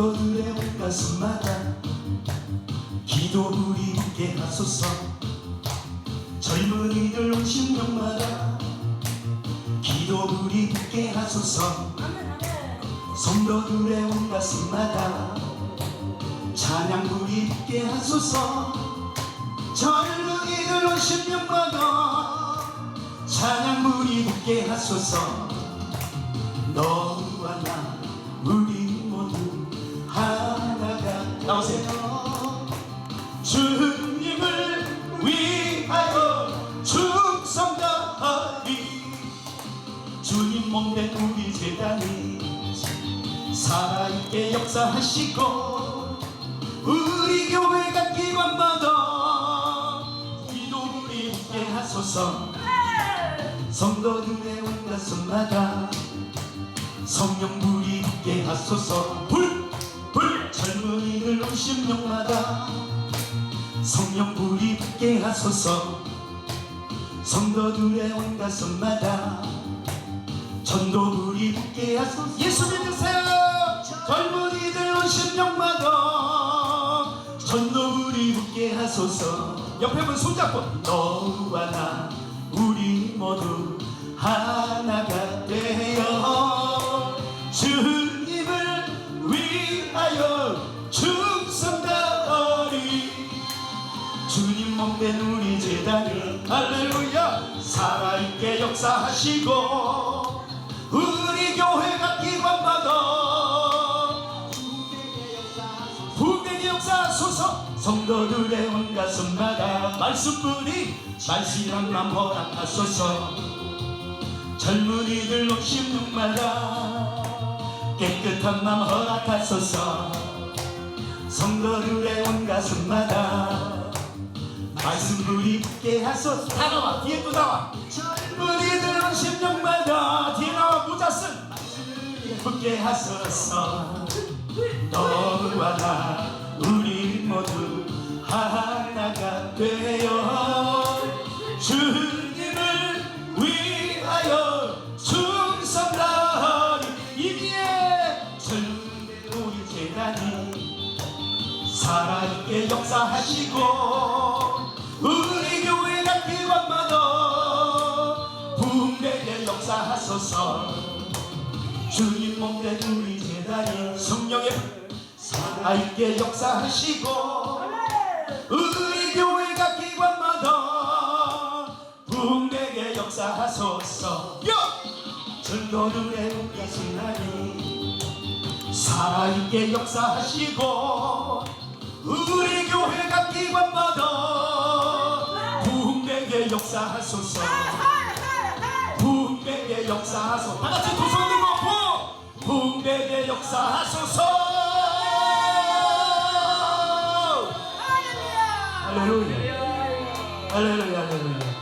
성도들의 온 가슴마다 기도 부리게 하소서. 젊은이들 온 심령마다 기도 부리게 하소서. 성도들의 온 가슴마다 찬양 부리게 하소서. 젊은이들 온 심령마다 찬양 부리게 하소서 몸된 우리 재단이 살아있게 역사하시고 우리 교회가 기관마다 기도 부리게 하소서 성도들의 온 가슴마다 성령 부리게 하소서 불! 불! 젊은이들 온 심령마다 성령 부리게 하소서 성도들의 온 가슴마다 전도 부리게 하소서. 예수 믿으세요. 젊은이들 온 심령마다 전도 부리게 하소서. 옆에 분 손잡고 너와 나 우리 모두 하나가 되어 주님을 위하여 충성하리. 주님 몸된 우리 재단이 할렐루야. 살아있게 역사하시고 교회가 기관마다. 부흥의 역사소서 성도들의 온 가슴마다 말씀뿐이 맘 허락하소서. 젊은이들 온 심령마다 깨끗한 맘 허락하소서. 성도들의 온 가슴마다 말씀 부리게 하소서 다 나와 뒤에 또 나와. 젊은이들 온 심령마다 뒤에 나와. 모자 쓴 붙게 하소서. 너와 나 우리 모두 하나가 되어 주님을 위하여 충성하리 이미에 젊은 우리 재단이 살아있게 역사하시고 우리 교회가 기관마다 부흥되게 역사하소서 주님 몸된 우리 재단이 성령의 살아있게 역사하시고 우리 교회가 기관마다 부흥되게 역사하소서. 야! 전도들의 우리 신나니 살아있게 역사하시고 우리 교회가 기관마다 부흥되게 역사하소서. 부흥되게 역사하소서. 다같이 부흥되게 역사